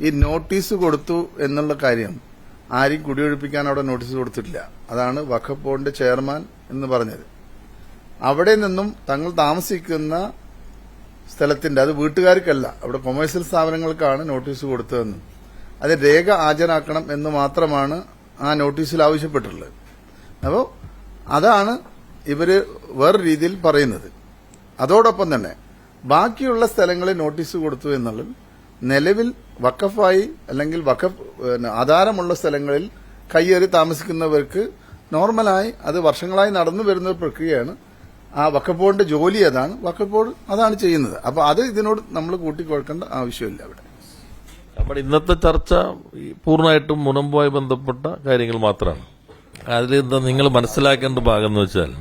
ഈ നോട്ടീസ് കൊടുത്തു എന്നുള്ള കാര്യം ആരും കുടിയൊഴിപ്പിക്കാൻ അവിടെ നോട്ടീസ് കൊടുത്തിട്ടില്ല. അതാണ് വഖഫ് ബോർഡിന്റെ ചെയർമാൻ എന്ന് പറഞ്ഞത്. അവിടെ നിന്നും തങ്ങൾ താമസിക്കുന്ന സ്ഥലത്തിന്റെ അത് വീട്ടുകാർക്കല്ല അവിടെ കൊമേഴ്സ്യൽ സ്ഥാപനങ്ങൾക്കാണ് നോട്ടീസ് കൊടുത്തതെന്നും അത് രേഖ ഹാജരാക്കണം എന്ന് മാത്രമാണ് ആ നോട്ടീസിൽ ആവശ്യപ്പെട്ടിട്ടുള്ളത്. അപ്പോൾ അതാണ് ഇവർ വേറെ രീതിയിൽ പറയുന്നത്. അതോടൊപ്പം തന്നെ ബാക്കിയുള്ള സ്ഥലങ്ങളിൽ നോട്ടീസ് കൊടുത്തു എന്നുള്ളത് നിലവിൽ വക്കഫായി അല്ലെങ്കിൽ വക്കഫ് ആധാരമുള്ള സ്ഥലങ്ങളിൽ കയ്യേറി താമസിക്കുന്നവർക്ക് നോർമലായി അത് വർഷങ്ങളായി നടന്നു വരുന്ന ഒരു പ്രക്രിയയാണ്. ആ വക്കഫ് ബോർഡിന്റെ ജോലി അതാണ്. വക്കഫ് ബോർഡ് അതാണ് ചെയ്യുന്നത്. അപ്പൊ അത് ഇതിനോട് നമ്മൾ കൂട്ടിക്കൊടുക്കേണ്ട ആവശ്യമില്ല അവിടെ. നമ്മുടെ ഇന്നത്തെ ചർച്ച പൂർണമായിട്ടും മുനമ്പുമായി ബന്ധപ്പെട്ട കാര്യങ്ങൾ മാത്രമാണ്. അതിൽ എന്താ നിങ്ങൾ മനസ്സിലാക്കേണ്ട ഭാഗം എന്ന് വെച്ചാൽ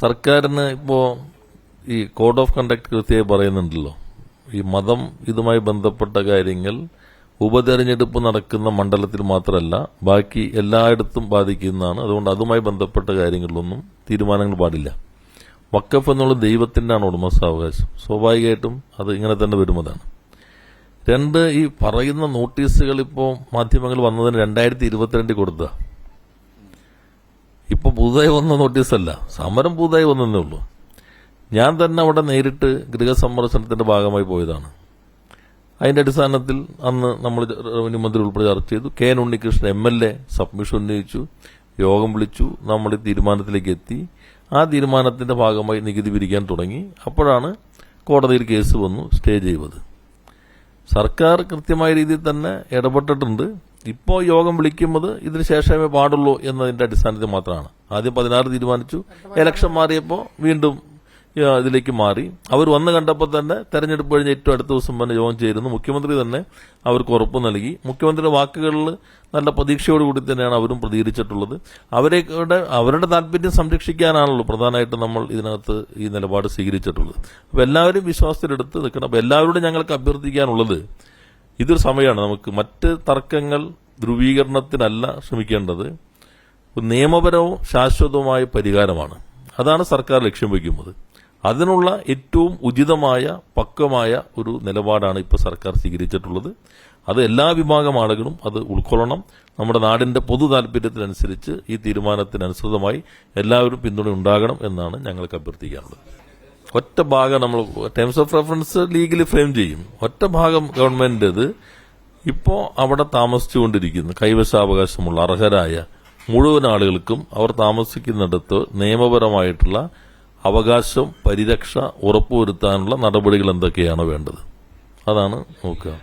സർക്കാരിന് ഇപ്പോ ഈ കോഡ് ഓഫ് കണ്ടക്ട് കൃത്യമായി പറയുന്നുണ്ടല്ലോ. ഈ മതം ഇതുമായി ബന്ധപ്പെട്ട കാര്യങ്ങൾ ഉപതെരഞ്ഞെടുപ്പ് നടക്കുന്ന മണ്ഡലത്തിൽ മാത്രമല്ല ബാക്കി എല്ലായിടത്തും ബാധിക്കുന്നതാണ്. അതുകൊണ്ട് അതുമായി ബന്ധപ്പെട്ട കാര്യങ്ങളിലൊന്നും തീരുമാനങ്ങൾ പാടില്ല. വക്കഫ് എന്നുള്ള ദൈവത്തിന്റെയാണ് ഉടമസ്ഥാവകാശം. സ്വാഭാവികമായിട്ടും അത് ഇങ്ങനെ തന്നെ വരുന്നതാണ്. രണ്ട് ഈ പറയുന്ന നോട്ടീസുകൾ ഇപ്പോൾ മാധ്യമങ്ങൾ വന്നതിന് രണ്ടായിരത്തി ഇരുപത്തിരണ്ടിൽ കൊടുത്ത ഇപ്പോൾ പുതുതായി വന്ന നോട്ടീസല്ല. സമരം പുതുതായി വന്നതേ ഉള്ളൂ. ഞാൻ തന്നെ അവിടെ നേരിട്ട് ഗൃഹസന്ദർശനത്തിന്റെ ഭാഗമായി പോയതാണ്. അതിന്റെ അടിസ്ഥാനത്തിൽ അന്ന് നമ്മൾ റവന്യൂ മന്ത്രി ഉൾപ്പെടെ ചർച്ച ചെയ്തു. K N Unnikrishnan M L A submission ഉന്നയിച്ചു യോഗം വിളിച്ചു നമ്മൾ തീരുമാനത്തിലേക്ക് എത്തി. ആ തീരുമാനത്തിന്റെ ഭാഗമായി നികുതി പിരിക്കാൻ തുടങ്ങി. അപ്പോഴാണ് കോടതിയിൽ കേസ് വന്നു സ്റ്റേ ചെയ്തത്. സർക്കാർ കൃത്യമായ രീതിയിൽ തന്നെ ഇടപെട്ടിട്ടുണ്ട്. ഇപ്പോൾ യോഗം വിളിക്കുമ്പോൾ ഇതിനുശേഷമേ പാടുള്ളൂ എന്നതിന്റെ അടിസ്ഥാനത്തിൽ മാത്രമാണ്. ആദ്യം പതിനാറ് തീരുമാനിച്ചു. ഇലക്ഷൻ മാറിയപ്പോൾ വീണ്ടും ഇതിലേക്ക് മാറി. അവർ വന്ന് കണ്ടപ്പോൾ തന്നെ തെരഞ്ഞെടുപ്പ് കഴിഞ്ഞ് ഏറ്റവും അടുത്ത ദിവസം തന്നെ യോഗം ചേരുന്നു മുഖ്യമന്ത്രി തന്നെ അവർക്ക് ഉറപ്പ് നൽകി. മുഖ്യമന്ത്രിയുടെ വാക്കുകളിൽ നല്ല പ്രതീക്ഷയോടുകൂടി തന്നെയാണ് അവരും പ്രതികരിച്ചിട്ടുള്ളത്. അവരെ അവരുടെ താല്പര്യം സംരക്ഷിക്കാനാണല്ലോ പ്രധാനമായിട്ടും നമ്മൾ ഇതിനകത്ത് ഈ നിലപാട് സ്വീകരിച്ചിട്ടുള്ളത്. അപ്പോൾ എല്ലാവരും വിശ്വാസത്തിലെടുത്ത് നിൽക്കണം. അപ്പോൾ എല്ലാവരോടും ഞങ്ങൾക്ക് അഭ്യർത്ഥിക്കാനുള്ളത് ഇതൊരു സമയമാണ് നമുക്ക് മറ്റ് തർക്കങ്ങൾ ധ്രുവീകരണത്തിനല്ല ശ്രമിക്കേണ്ടത്. നിയമപരവും ശാശ്വതവുമായ പരിഹാരമാണ്. അതാണ് സർക്കാർ ലക്ഷ്യം വയ്ക്കുന്നത്. അതിനുള്ള ഏറ്റവും ഉചിതമായ പക്വമായ ഒരു നിലപാടാണ് ഇപ്പോൾ സർക്കാർ സ്വീകരിച്ചിട്ടുള്ളത്. അത് എല്ലാ വിഭാഗം ആളുകളും അത് ഉൾക്കൊള്ളണം. നമ്മുടെ നാടിന്റെ പൊതു താല്പര്യത്തിനനുസരിച്ച് ഈ തീരുമാനത്തിനനുസൃതമായി എല്ലാവരും പിന്തുണ ഉണ്ടാകണം എന്നാണ് ഞങ്ങൾക്ക് അഭ്യർത്ഥിക്കാനുള്ളത്. ഒറ്റ ഭാഗം നമ്മൾ terms of reference legally frame ചെയ്യും. ഒറ്റ ഭാഗം ഗവൺമെന്റ് ഇപ്പോൾ അവിടെ താമസിച്ചുകൊണ്ടിരിക്കുന്ന കൈവശാവകാശമുള്ള അർഹരായ മുഴുവൻ ആളുകൾക്കും അവർ താമസിക്കുന്നിടത്ത് നിയമപരമായിട്ടുള്ള അവകാശം പരിരക്ഷ ഉറപ്പുവരുത്താനുള്ള നടപടികൾ എന്തൊക്കെയാണ് വേണ്ടത്? അതാണ് നോക്കുക.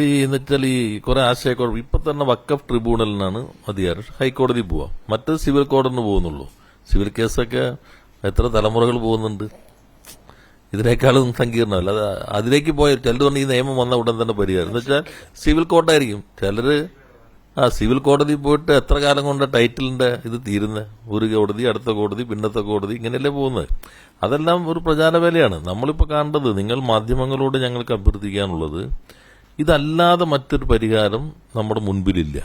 ഈ എന്നുവെച്ചാൽ ഈ കുറെ ആശയക്കുഴപ്പം. ഇപ്പൊ തന്നെ വക്കഫ് ട്രിബ്യൂണലിനാണ് അധികാരം. ഹൈക്കോടതി പോവാം. മറ്റത് സിവിൽ കോടതിന് പോകുന്നുള്ളൂ. സിവിൽ കേസൊക്കെ എത്ര തലമുറകൾ പോകുന്നുണ്ട്. ഇതിനേക്കാളും സങ്കീർണമല്ല അത് അതിലേക്ക് പോയ ചിലർ ഈ നിയമം വന്ന ഉടൻ തന്നെ പരിഹാരം. എന്ന് വെച്ചാൽ സിവിൽ കോർട്ടായിരിക്കും ചിലര് ആ സിവിൽ കോടതി പോയിട്ട് എത്ര കാലം കൊണ്ട് ടൈറ്റിലിന്റെ ഇത് തീരുന്നത് ഒരു കോടതി അടുത്ത കോടതി പിന്നത്തെ കോടതി ഇങ്ങനെയല്ലേ പോകുന്നത് അതെല്ലാം ഒരു പ്രചാരവേലയാണ്. നമ്മളിപ്പോൾ കാണേണ്ടത് നിങ്ങൾ മാധ്യമങ്ങളോട് ഞങ്ങൾക്ക് അഭ്യർത്ഥിക്കാനുള്ളത് ഇതല്ലാതെ മറ്റൊരു പരിഹാരം നമ്മുടെ മുൻപിലില്ല.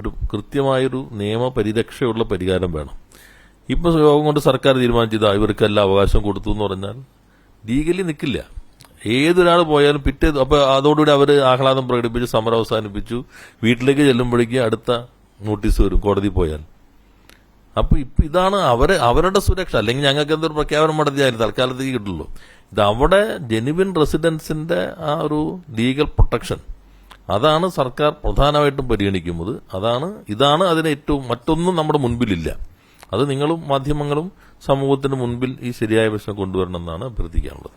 ഒരു കൃത്യമായൊരു നിയമപരിരക്ഷയുള്ള പരിഹാരം വേണം. ഇപ്പോൾ യോഗം കൊണ്ട് സർക്കാർ തീരുമാനിച്ചത് ഇവർക്കെല്ലാം അവകാശം കൊടുത്തു എന്ന് പറഞ്ഞാൽ ലീഗലി നിൽക്കില്ല ഏതൊരാൾ പോയാലും പിറ്റേ അപ്പൊ അതോടുകൂടി അവർ ആഹ്ലാദം പ്രകടിപ്പിച്ച് സമരം അവസാനിപ്പിച്ചു. വീട്ടിലേക്ക് ചെല്ലുമ്പോഴേക്കും അടുത്ത നോട്ടീസ് വരും കോടതി പോയാൽ. അപ്പൊ ഇപ്പൊ ഇതാണ് അവർ അവരുടെ സുരക്ഷ. അല്ലെങ്കിൽ ഞങ്ങൾക്ക് എന്തൊരു പ്രഖ്യാപനം നടത്തിയാലും തൽക്കാലത്തേക്ക് കിട്ടുള്ളൂ ഇത് അവിടെ ജെനുവിൻ റെസിഡൻസിന്റെ ആ ഒരു ലീഗൽ പ്രൊട്ടക്ഷൻ. അതാണ് സർക്കാർ പ്രധാനമായിട്ടും പരിഗണിക്കുന്നത്. അതാണ് ഇതാണ് അതിന് ഏറ്റവും മറ്റൊന്നും നമ്മുടെ മുൻപിലില്ല. അത് നിങ്ങളും മാധ്യമങ്ങളും സമൂഹത്തിന് മുൻപിൽ ഈ ശരിയായ പ്രശ്നം കൊണ്ടുവരണമെന്നാണ് അഭ്യർത്ഥിക്കാനുള്ളത്.